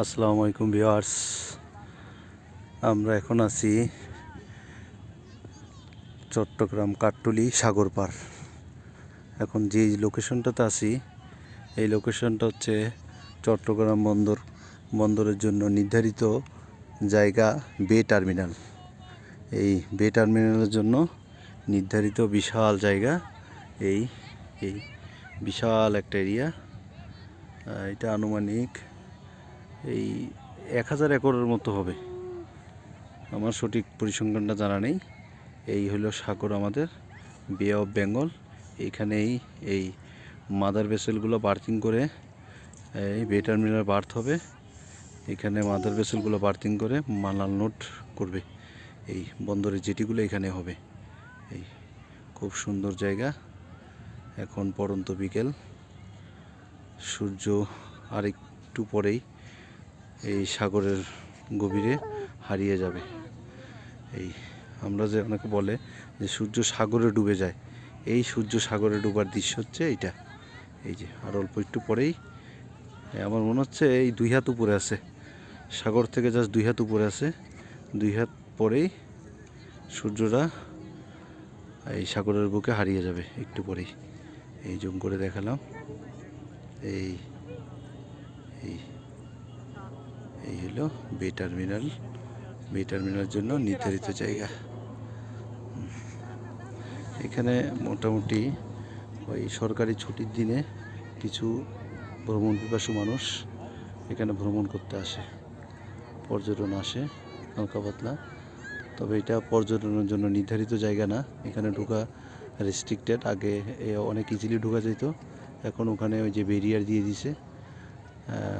আসসালামু আলাইকুম ভিউয়ার্স। আমরা এখন আছি চট্টগ্রাম কাঠটুলি সাগর পার। এখন যে লোকেশনটাতে আছি, এই লোকেশনটা হচ্ছে চট্টগ্রাম বন্দর, বন্দরের জন্য নির্ধারিত জায়গা বে টার্মিনাল। এই বে টার্মিনালের জন্য নির্ধারিত বিশাল জায়গা, এই এই বিশাল একটা এরিয়া। এটা আনুমানিক এই এক হাজার একরের মতো হবে। আমার সঠিক পরিসংখ্যানটা জানা নেই। এই হলো সাগর আমাদের বে অফ বেঙ্গল এইখানেই এই মাদার ভেসেলগুলো বার্থিং করে, এই বে টার্মিনাল বার্থ হবে। এখানে মাদার ভেসেলগুলো বার্থিং করে, মালাল নোট করবে। এই বন্দরের জেটিগুলো এখানে হবে। এই খুব সুন্দর জায়গা। এখন পরন্ত বিকেল। সূর্য আরেকটু পরেই এই সাগরের গভীরে হারিয়ে যাবে। এই আমরা যে অনেকে বলে যে সূর্য সাগরে ডুবে যায়, এই সূর্য সাগরে ডুবার দৃশ্য হচ্ছে এইটা। এই যে আর অল্প একটু পরেই আমার মনে হচ্ছে এই দুই হাত উপরে আছে। সাগর থেকে জাস্ট দুই হাত উপরে আছে। দুই হাত পরেই সূর্যটা এই সাগরের বুকে হারিয়ে যাবে একটু পরেই। এই জুম করে দেখালাম। এই এই। এই হলো বে টার্মিনাল বে টার্মিনালের জন্য নির্ধারিত জায়গা। এখানে মোটামুটি ওই সরকারি ছুটির দিনে কিছু ভ্রমণ পিপাসু মানুষ এখানে ভ্রমণ করতে আসে। পর্যটন আসে হালকা পাতলা। তবে এটা পর্যটনের জন্য নির্ধারিত জায়গা না। এখানে ঢোকা রেস্ট্রিক্টেড আগে অনেক ইজিলি ঢোকা যেত। এখন ওখানে ওই যে ব্যারিয়ার দিয়ে দিছে।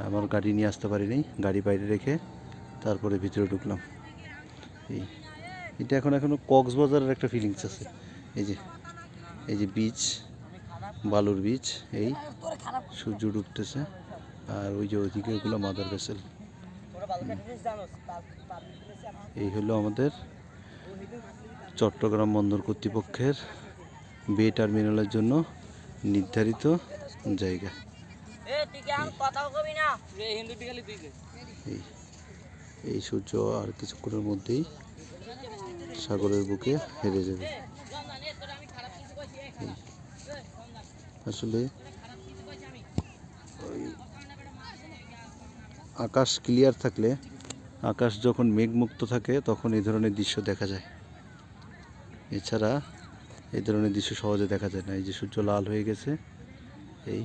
আমার গাড়ি নিয়ে আসতে পারিনি, গাড়ি বাইরে রেখে তারপরে ভিতরে ঢুকলাম। এই, এটা এখন এখনও কক্সবাজারের একটা ফিলিংস আছে। এই যে এই যে বিচ বালুর বিচ এই সূর্য ডুবতেছে, আর ওই যে ওইদিকে ওগুলো মাদার ভেসেল এই হলো আমাদের চট্টগ্রাম বন্দর কর্তৃপক্ষের বে টার্মিনালের জন্য নির্ধারিত জায়গা। এই এই সূর্য আর কিছুক্ষণের মধ্যেই সাগরের বুকে হেরে যাবে। আসলে ওই আকাশ ক্লিয়ার থাকলে আকাশ যখন মেঘমুক্ত থাকে তখন এই ধরনের দৃশ্য দেখা যায়। এছাড়া এই ধরনের দৃশ্য সহজে দেখা যায় না। এই যে সূর্য লাল হয়ে গেছে এই।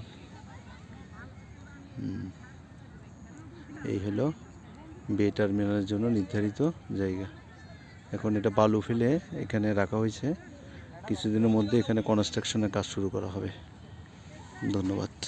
এই হলো বে টার্মিনালের জন্য নির্ধারিত জায়গা। এখন এটা বালু ফেলে এখানে রাখা হয়েছে। কিছুদিনের মধ্যে এখানে কনস্ট্রাকশনের কাজ শুরু করা হবে। ধন্যবাদ।